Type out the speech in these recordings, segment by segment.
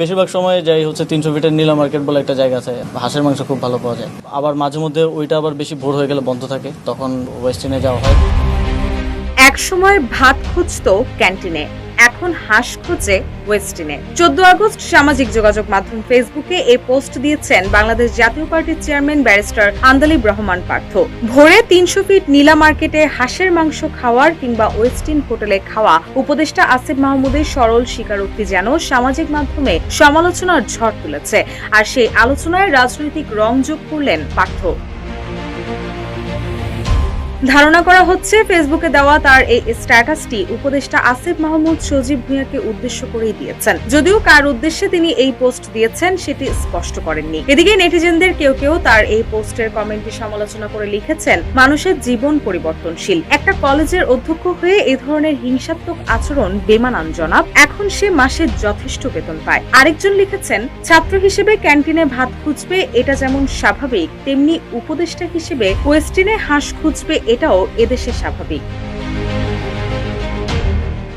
বেশিরভাগ সময় যাই হচ্ছে তিনশো ফিটের নীলা মার্কেট বলে একটা জায়গা আছে, হাঁসের মাংস খুব ভালো পাওয়া যায়। আবার মাঝে মধ্যে ওইটা আবার বেশি ভোর হয়ে গেলে বন্ধ থাকে, তখন ওয়েস্টিনে যাওয়া হয়। এক সময় ভাত খুঁজতো ক্যান্টিনে। এখন হাঁস খুঁজে ওয়েস্টিনে চোদ্দ আগস্ট সামাজিক যোগাযোগ মাধ্যম ফেসবুকে এই পোস্ট দিয়েছেন বাংলাদেশ জাতীয় পার্টির চেয়ারম্যান ব্যারিস্টার আন্দালিব রহমান পার্থ। ভোরে তিনশো ফিট নীলা মার্কেটে হাঁসের মাংস খাওয়ার কিংবা ওয়েস্টিন হোটেলে খাওয়া, উপদেষ্টা আসিফ মাহমুদের সরল স্বীকারোক্তি যেন সামাজিক মাধ্যমে সমালোচনার ঝড় তুলেছে। আর সেই আলোচনায় রাজনৈতিক রং যোগ করলেন পার্থ। ধারণা করা হচ্ছে ফেসবুকে দেওয়া তার এই স্ট্যাটাসটি উপদেষ্টা আসিফ মাহমুদ সজীব ভুঁইয়াকে উদ্দেশ্য করেই দিয়েছেন। যদিও কার উদ্দেশ্যে তিনি এই পোস্ট দিয়েছেন সেটি স্পষ্ট করেননি। এদিকে নেটিজেনদের কেউ কেউ তার এই পোস্টের কমেন্টে সমালোচনা করে লিখেছেন, মানুষের জীবন পরিবর্তনশীল। একটা কলেজের অধ্যক্ষ হয়ে এ ধরনের হিংসাত্মক আচরণ বেমানান জনাব। এখন সে মাসে যথেষ্ট বেতন পায়। আরেকজন লিখেছেন, ছাত্র হিসেবে ক্যান্টিনে ভাত খুঁজবে, এটা যেমন স্বাভাবিক, তেমনি উপদেষ্টা হিসেবে ওয়েস্টিনে হাঁস খুঁজবে এটাও এদেশে স্বাভাবিক।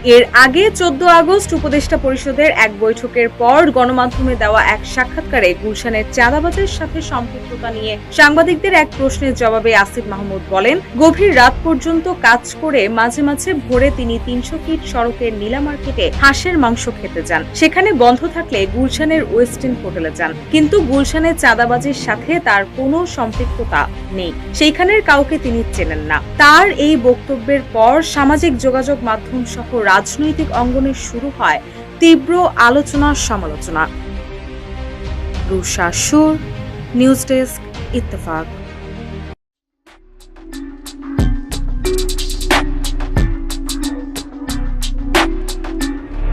এর আগে চোদ্দ আগস্ট উপদেষ্টা পরিষদের এক বৈঠকের পর গণমাধ্যমে দেওয়া এক সাক্ষাৎকারে গুলশানের চাঁদাবাজের সাথে সম্পৃক্ততা নিয়ে সাংবাদিকদের এক প্রশ্নের জবাবে আসিফ মাহমুদ বলেন, গভীর রাত পর্যন্ত কাজ করে মাঝে মাঝে ভোরে তিনি তিনশো ফিট সড়কের নীলা মার্কেটে হাঁসের মাংস খেতে যান। সেখানে বন্ধ থাকলে গুলশানের ওয়েস্টিন হোটেলে যান। কিন্তু গুলশানের চাঁদাবাজির সাথে তার কোনো সম্পৃক্ততা নেই। সেইখানের কাউকে তিনি চেনেন না। তার এই বক্তব্যের পর সামাজিক যোগাযোগ মাধ্যম সহ রাজনৈতিক অঙ্গনে শুরু হয় তীব্র আলোচনা সমালোচনা। রুশা সুর নিউজ ডেস্ক ইত্তেফাক।